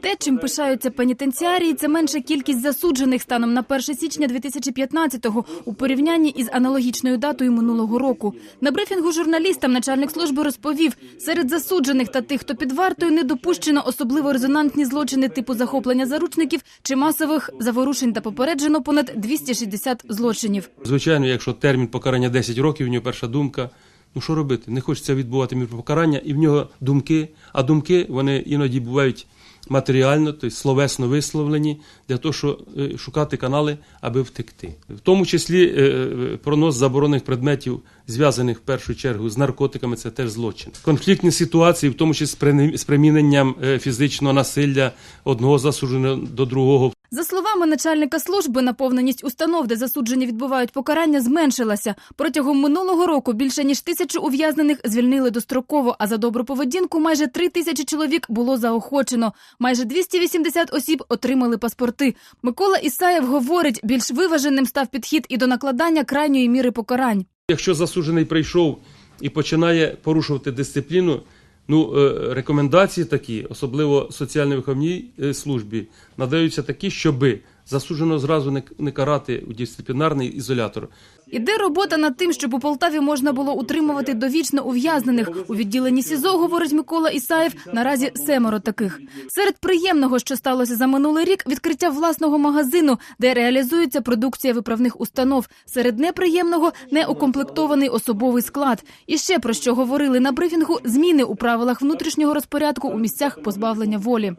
Те, чим пишаються пенітенціарії, це менша кількість засуджених станом на 1 січня 2015-го у порівнянні із аналогічною датою минулого року. На брифінгу журналістам начальник служби розповів, серед засуджених та тих, хто під вартою, не допущено особливо резонансні злочини типу захоплення заручників чи масових заворушень та попереджено понад 260 злочинів. Звичайно, якщо термін покарання 10 років, в нього перша думка. Ну що робити? Не хочеться відбувати мір покарання, і в нього думки. А думки вони іноді бувають матеріально, тобто словесно висловлені, для того, щоб е, шукати канали, аби втекти. В тому числі е, е, пронос заборонених предметів, зв'язаних в першу чергу з наркотиками, це теж злочин. Конфліктні ситуації, в тому числі з приміненням фізичного насилля одного засудженого до другого. За словами начальника служби, наповненість установ, де засуджені відбувають покарання, зменшилася. Протягом минулого року більше ніж тисячу ув'язнених звільнили достроково, а за добру поведінку майже три тисячі чоловік було заохочено. Майже 280 осіб отримали паспорти. Микола Ісаєв говорить, більш виваженим став підхід і до накладання крайньої міри покарань. Якщо засуджений прийшов і починає порушувати дисципліну, ну е, рекомендації такі, особливо соціально-виховній е, службі, надаються такі, щоби засуджено зразу не, не карати у дисциплінарний ізолятор. Іде робота над тим, щоб у Полтаві можна було утримувати довічно ув'язнених. У відділенні СІЗО, говорить Микола Ісаєв, наразі семеро таких. Серед приємного, що сталося за минулий рік, відкриття власного магазину, де реалізується продукція виправних установ. Серед неприємного – неукомплектований особовий склад. І ще про що говорили на брифінгу – зміни у правилах внутрішнього розпорядку у місцях позбавлення волі.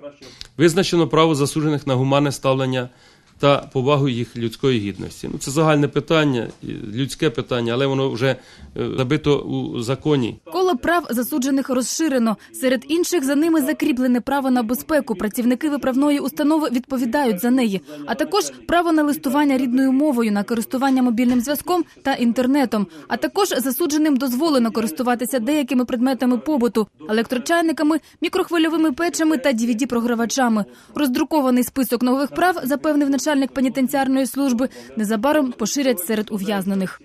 Визначено право засуджених на гуманне ставлення та повагу їх людської гідності. Ну, це загальне питання, людське питання, але воно вже е, забито у законі. Коло прав засуджених розширено. Серед інших за ними закріплене право на безпеку. Працівники виправної установи відповідають за неї, а також право на листування рідною мовою, на користування мобільним зв'язком та інтернетом. А також засудженим дозволено користуватися деякими предметами побуту, електрочайниками, мікрохвильовими печами та dvd програвачами Роздрукований список нових прав, запевнив начальник пенітенціарної служби, незабаром поширять серед ув'язнених.